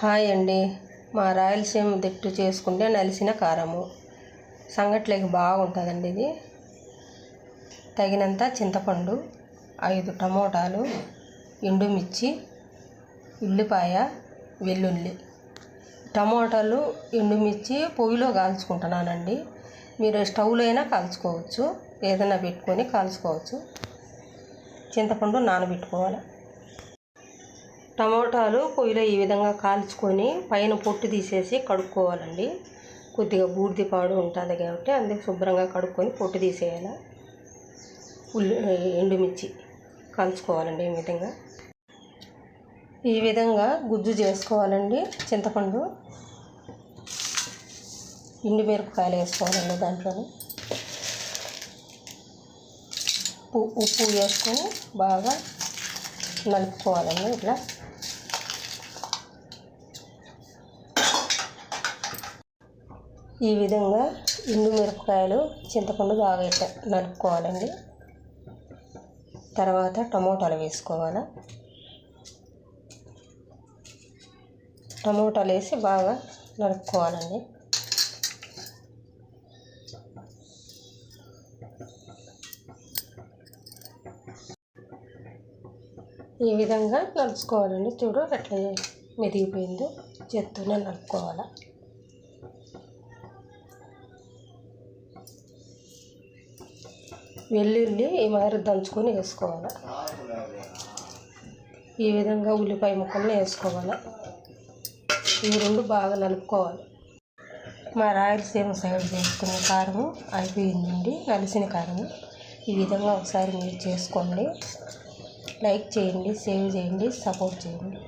Hi అండి. మా రాయలసీమ దిట్టు చేసుకుంటే నలిసిన కారము. సంగట్లేకి బాగుంటుందండి ఇది. తగినంత చింతపండు ఐదు టమోటాలు ఎండుమిర్చి ఉల్లిపాయ వెల్లుల్లి. టమోటాలు ఎండుమిర్చి పొయ్యిలో కాల్చుకుంటున్నానండి. మీరు స్టవ్లో అయినా కాల్చుకోవచ్చు ఏదైనా పెట్టుకొని కాల్చుకోవచ్చు. చింతపండు నానబెట్టుకోవాలి. టమోటాలు పొయ్యిలో ఈ విధంగా కాల్చుకొని పైన పొట్టు తీసేసి కడుక్కోవాలండి. కొద్దిగా బూడిది పాడు ఉంటుంది కాబట్టి అందుకు శుభ్రంగా కడుక్కొని పొట్టు తీసేయాలి. ఉల్లి ఎండుమిర్చి కాల్చుకోవాలండి ఈ విధంగా. ఈ విధంగా గుజ్జు చేసుకోవాలండి చింతపండు. ఎండు మిరపకాయలు వేసుకోవాలండి దాంట్లో ఉప్పు ఉప్పు వేసుకొని బాగా నలుపుకోవాలండి ఇట్లా. ఈ విధంగా ఎండు మిరపకాయలు చింతపండు బాగా ఇట్లా నలుపుకోవాలండి తర్వాత టమోటాలు వేసుకోవాలి. టమోటాలు వేసి బాగా నలుపుకోవాలండి ఈ విధంగా నలుచుకోవాలండి చూడు అట్లా మెదిగిపోయిందో. చేత్తోనే నలుపుకోవాలి వెల్లుల్లి ఈ మాదిరి దంచుకొని వేసుకోవాలి. ఈ విధంగా ఉల్లిపాయ ముక్కల్ని వేసుకోవాలి. ఇవి రెండు బాగా నలుపుకోవాలి. మా రాయలసీమ సైడ్ చేసుకునే కారము అయిపోయిందండి. కలిసిన కారము. ఈ విధంగా ఒకసారి మీరు చేసుకోండి. లైక్ చేయండి సేవ్ చేయండి సపోర్ట్ చేయండి.